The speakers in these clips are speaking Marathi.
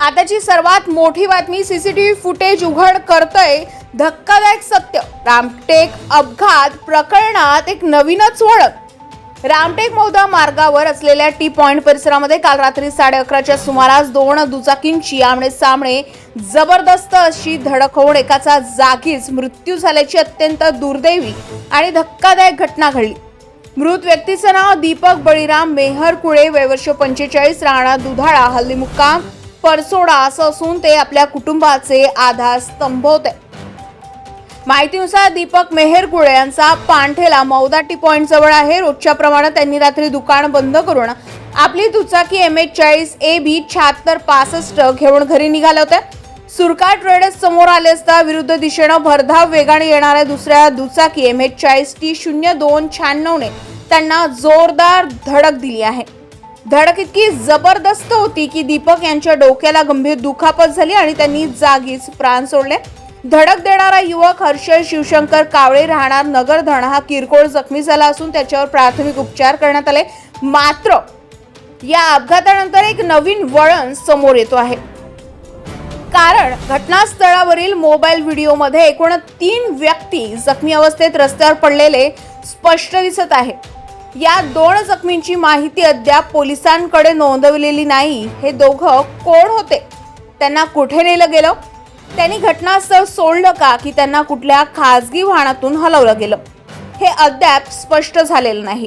आताची सर्वात मोठी बातमी सीसीटीव्ही फुटेज उघड करतय. धक्कादायक सत्य. रामटेक अपघात प्रकरणात एक नवीनच वळण. रामटेक मौदा मार्गावर असलेल्या टी पॉइंट परिसरामध्ये काल रात्री साडे अकराच्या सुमारास दोन दुचाकींची आमणे सामने जबरदस्त अशी धडक होऊन एकाचा जागीच मृत्यू झाल्याची अत्यंत दुर्दैवी आणि धक्कादायक घटना घडली. मृत व्यक्तीचं नाव दीपक बळीराम मेहरकुळे वयवर्ष पंचेचाळीस राहणार दुधाळा हल्ली मुक्काम परसोडा असं असून ते आपल्या कुटुंबाचे आधार स्तंभ होते माहितीनुसार दीपक मेहरकुळे यांचा पांठेला मौदा टी पॉइंट जवळ आहे. रोजच्या प्रमाणे त्यांनी रात्री दुकान बंद करून आपली दुचाकी एम एच चाळीस ए बी शहात्तर पासष्ट घेऊन घरी निघाल्या होत्या. सुरका ट्रेडर्स समोर आले असता विरुद्ध दिशेनं भरधाव वेगाने येणाऱ्या दुसऱ्या दुचाकी एम एच चाळीस टी शून्य दोन शहाण्णवने त्यांना जोरदार धडक दिली आहे. धडक इतकी जबरदस्त होती की दीपक यांच्या डोक्याला गंभीर दुखापत झाली आणि त्यांनी जागीच प्राण सोडले. धडक देणारा युवक हर्षल शिवशंकर कावळे राहणार नगरधण हा किरकोळ जखमी झाला असून त्याच्यावर प्राथमिक उपचार करण्यात आले. मात्र या अपघातानंतर एक नवीन वळण समोर येतो आहे. कारण घटनास्थळावरील मोबाईल व्हिडिओमध्ये एकूण तीन व्यक्ती जखमी अवस्थेत रस्त्यावर पडलेले स्पष्ट दिसत आहे. या दोन जखमींची माहिती अद्याप पोलिसांकडे नोंदवलेली नाही. हे दोघं कोण होते? त्यांना कुठे नेलं गेलं? त्यांनी घटनास्थळ सोडलं का की त्यांना कुठल्या खासगी वाहनातून हलवलं गेलं? हे अद्याप स्पष्ट झालेलं नाही.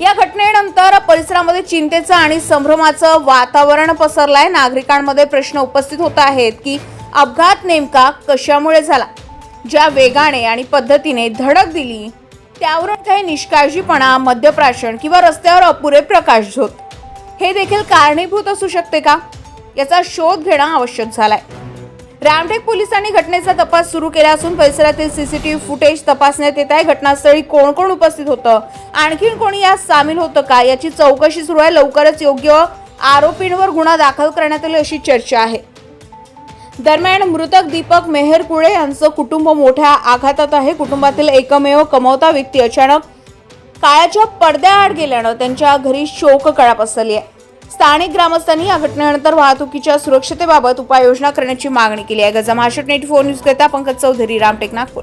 या घटनेनंतर परिसरामध्ये चिंतेचं आणि संभ्रमाचं वातावरण पसरलंय. नागरिकांमध्ये प्रश्न उपस्थित होत आहेत की अपघात नेमका कशामुळे झाला? ज्या वेगाने आणि पद्धतीने धडक दिली त्यावरून काही निष्काळजीपणा मद्यप्राशन किंवा रस्त्यावर अपुरे प्रकाश झोत. हे देखील कारणीभूत असू शकते का? याचा शोध घेणं आवश्यक झालाय. रामटेक पोलिसांनी घटनेचा तपास सुरू केला असून परिसरातील सीसीटीव्ही फुटेज तपासण्यात येत आहे. घटनास्थळी कोण कोण उपस्थित होतं? आणखीन कोणी यात सामील होतं का? याची चौकशी सुरू आहे. लवकरच योग्य आरोपींवर गुन्हा दाखल करण्यात आली अशी चर्चा आहे. दरम्यान मृतक दीपक मेहरकुळे यांचं कुटुंब मोठ्या आघातात आहे. कुटुंबातील एकमेव कमवता व्यक्ती अचानक काळाच्या पडद्याआड गेल्यानं त्यांच्या घरी शोककळा पसरली आहे. स्थानिक ग्रामस्थांनी या घटनेनंतर वाहतुकीच्या सुरक्षतेबाबत उपाययोजना करण्याची मागणी केली आहे. गजा महाराष्ट्र नेट फोर न्यूज करता पंकज चौधरी रामटेक नागपूर.